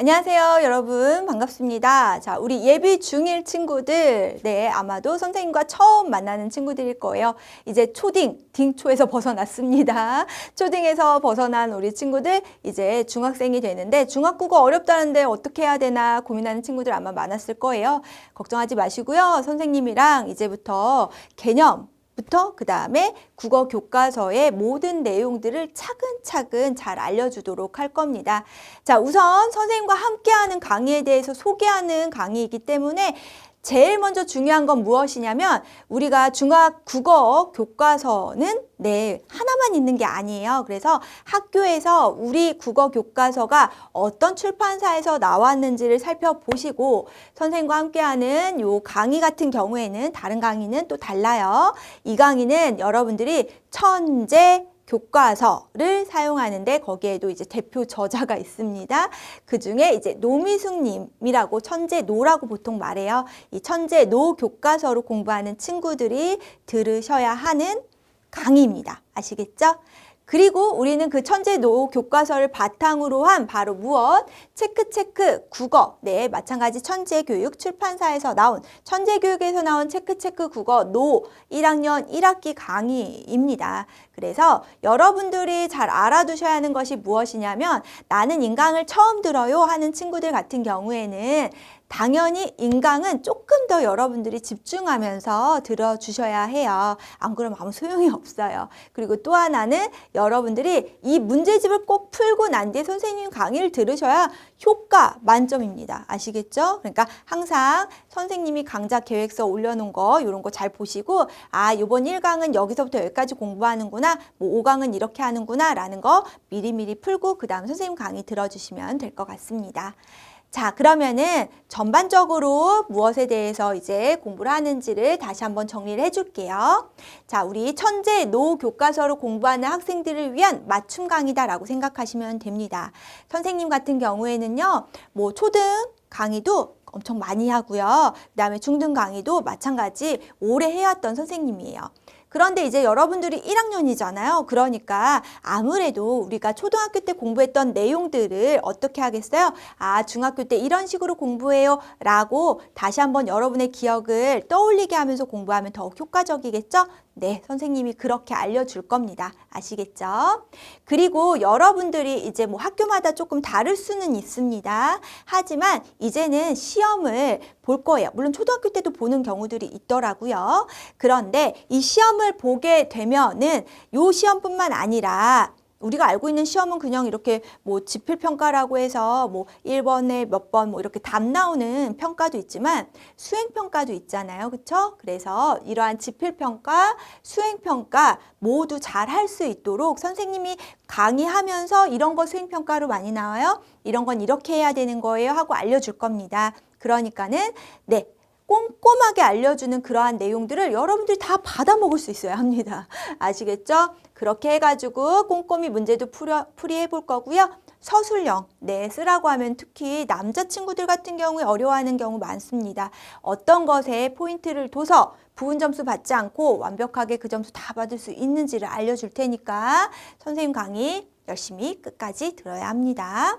안녕하세요, 여러분. 반갑습니다. 자, 우리 예비 중1 친구들, 네, 아마도 선생님과 처음 만나는 친구들일 거예요. 이제 초딩, 딩초에서 벗어났습니다. 초딩에서 벗어난 우리 친구들, 이제 중학생이 되는데, 중학국어 어렵다는데 어떻게 해야 되나 고민하는 친구들 아마 많았을 거예요. 걱정하지 마시고요. 선생님이랑 이제부터 개념, 부터 그 다음에 국어 교과서의 모든 내용들을 차근차근 잘 알려주도록 할 겁니다. 자, 우선 선생님과 함께하는 강의에 대해서 소개하는 강의이기 때문에 제일 먼저 중요한 건 무엇이냐면 우리가 중학 국어 교과서는 네, 하나만 있는 게 아니에요. 그래서 학교에서 우리 국어 교과서가 어떤 출판사에서 나왔는지를 살펴보시고 선생님과 함께하는 요 강의 같은 경우에는 다른 강의는 또 달라요. 이 강의는 여러분들이 천재 교과서를 사용하는데 거기에도 이제 대표 저자가 있습니다. 그 중에 이제 노미숙님이라고 천재 노라고 보통 말해요. 이 천재 노 교과서로 공부하는 친구들이 들으셔야 하는 강의입니다. 아시겠죠? 그리고 우리는 그 천재노 교과서를 바탕으로 한 바로 무엇? 체크 체크 국어. 네, 마찬가지 천재교육 출판사에서 나온 천재교육에서 나온 체크 체크 국어 노 1학년 1학기 강의입니다. 그래서 여러분들이 잘 알아두셔야 하는 것이 무엇이냐면 나는 인강을 처음 들어요 하는 친구들 같은 경우에는 당연히 인강은 조금 더 여러분들이 집중하면서 들어주셔야 해요. 안 그러면 아무 소용이 없어요. 그리고 또 하나는 여러분들이 이 문제집을 꼭 풀고 난 뒤에 선생님 강의를 들으셔야 효과 만점입니다. 아시겠죠? 그러니까 항상 선생님이 강좌 계획서 올려놓은 거 이런 거 잘 보시고 아 이번 1강은 여기서부터 여기까지 공부하는구나 뭐 5강은 이렇게 하는구나 라는 거 미리미리 풀고 그 다음 선생님 강의 들어주시면 될 것 같습니다. 자, 그러면은 전반적으로 무엇에 대해서 이제 공부를 하는지를 다시 한번 정리를 해줄게요. 자, 우리 천재 노 교과서로 공부하는 학생들을 위한 맞춤 강의다라고 생각하시면 됩니다. 선생님 같은 경우에는요, 뭐 초등 강의도 엄청 많이 하고요. 그 다음에 중등 강의도 마찬가지 오래 해왔던 선생님이에요. 그런데 이제 여러분들이 1학년이잖아요. 그러니까 아무래도 우리가 초등학교 때 공부했던 내용들을 어떻게 하겠어요? 아, 중학교 때 이런 식으로 공부해요. 라고 다시 한번 여러분의 기억을 떠올리게 하면서 공부하면 더욱 효과적이겠죠? 네, 선생님이 그렇게 알려줄 겁니다. 아시겠죠? 그리고 여러분들이 이제 뭐 학교마다 조금 다를 수는 있습니다. 하지만 이제는 시험을 볼 거예요. 물론 초등학교 때도 보는 경우들이 있더라고요. 그런데 이 시험 을 보게 되면은 요 시험뿐만 아니라 우리가 알고 있는 시험은 그냥 이렇게 뭐 지필평가라고 해서 뭐 1번에 몇 번 뭐 이렇게 답 나오는 평가도 있지만 수행평가도 있잖아요. 그쵸? 그래서 이러한 지필평가, 수행평가 모두 잘 할 수 있도록 선생님이 강의하면서 이런 거 수행평가로 많이 나와요. 이런 건 이렇게 해야 되는 거예요. 하고 알려줄 겁니다. 그러니까는 네. 꼼꼼하게 알려주는 그러한 내용들을 여러분들이 다 받아 먹을 수 있어야 합니다. 아시겠죠? 그렇게 해가지고 꼼꼼히 문제도 풀어, 풀이해 볼 거고요. 서술형, 네, 쓰라고 하면 특히 남자친구들 같은 경우에 어려워하는 경우 많습니다. 어떤 것에 포인트를 둬서 부분 점수 받지 않고 완벽하게 그 점수 다 받을 수 있는지를 알려줄 테니까 선생님 강의 열심히 끝까지 들어야 합니다.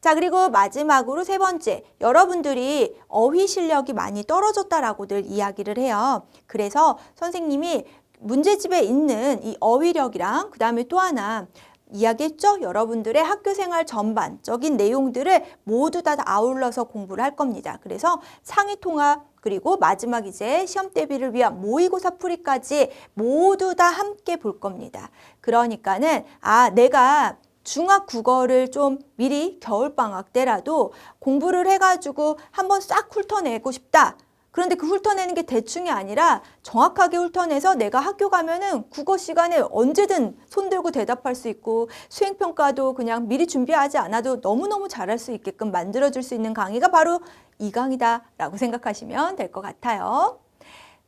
자, 그리고 마지막으로 세 번째. 여러분들이 어휘 실력이 많이 떨어졌다라고들 이야기를 해요. 그래서 선생님이 문제집에 있는 이 어휘력이랑 그 다음에 또 하나 이야기했죠? 여러분들의 학교 생활 전반적인 내용들을 모두 다 아울러서 공부를 할 겁니다. 그래서 상위 통합 그리고 마지막 이제 시험 대비를 위한 모의고사 풀이까지 모두 다 함께 볼 겁니다. 그러니까는 아 내가 중학 국어를 좀 미리 겨울방학 때라도 공부를 해가지고 한번 싹 훑어내고 싶다. 그런데 그 훑어내는 게 대충이 아니라 정확하게 훑어내서 내가 학교 가면은 국어 시간에 언제든 손들고 대답할 수 있고 수행평가도 그냥 미리 준비하지 않아도 너무너무 잘할 수 있게끔 만들어줄 수 있는 강의가 바로 이 강의다라고 생각하시면 될 것 같아요.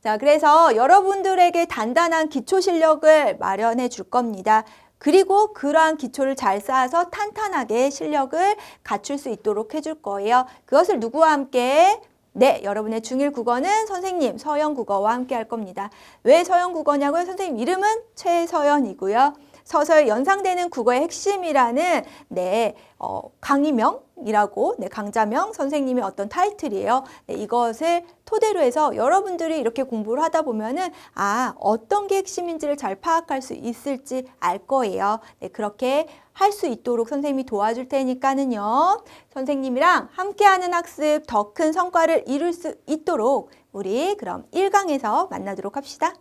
자, 그래서 여러분들에게 단단한 기초 실력을 마련해 줄 겁니다. 그리고 그러한 기초를 잘 쌓아서 탄탄하게 실력을 갖출 수 있도록 해줄 거예요. 그것을 누구와 함께? 네, 여러분의 중1 국어는 선생님 서영 국어와 함께 할 겁니다. 왜 서영 국어냐고요? 선생님 이름은 최서연이고요. 서서히 연상되는 국어의 핵심이라는 네, 어, 강의명 이라고 네, 강자명 선생님의 어떤 타이틀이에요. 네, 이것을 토대로 해서 여러분들이 이렇게 공부를 하다 보면은 아, 어떤 게 핵심인지를 잘 파악할 수 있을지 알 거예요. 네, 그렇게 할 수 있도록 선생님이 도와줄 테니까는요. 선생님이랑 함께하는 학습 더 큰 성과를 이룰 수 있도록 우리 그럼 1강에서 만나도록 합시다.